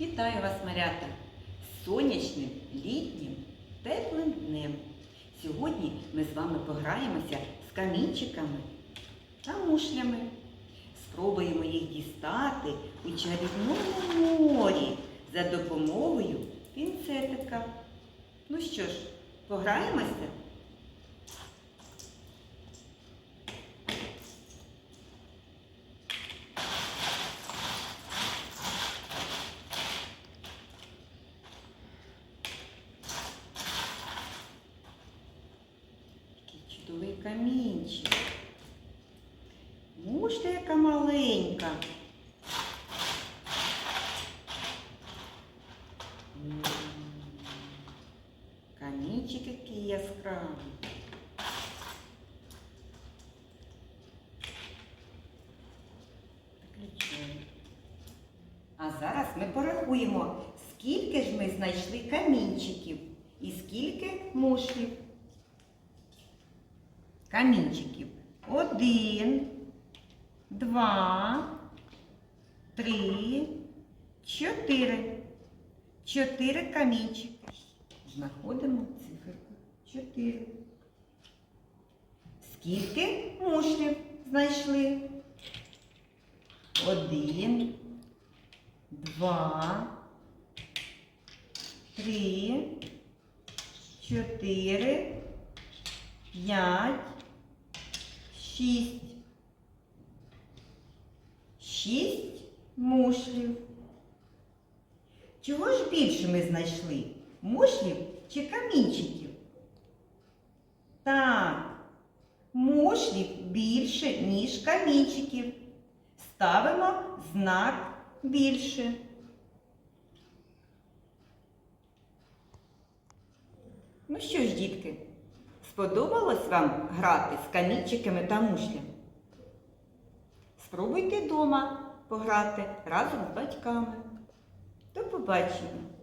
Вітаю вас, малята, з сонячним, літнім, теплим днем. Сьогодні ми з вами пограємося з камінчиками та мушлями. Спробуємо їх дістати у чарівному морі за допомогою пінцетика. Ну що ж, пограємося? Чудовий камінчик. Мушля яка маленька. Камінчик який яскравий. А зараз ми порахуємо, скільки ж ми знайшли камінчиків і скільки мушлів. Камінчиків. Один, два, три, чотири. Чотири камінчики. Знаходимо циферку. Чотири. Скільки мушлів знайшли? Один, два, три, чотири, п'ять, шість. Шість мушлів. Чого ж більше ми знайшли? Мушлів чи камінчиків? Так, мушлів більше, ніж камінчиків. Ставимо знак більше. Ну що ж, дітки, сподобалось вам грати з камінчиками та мушлями? Спробуйте вдома пограти разом з батьками. До побачення!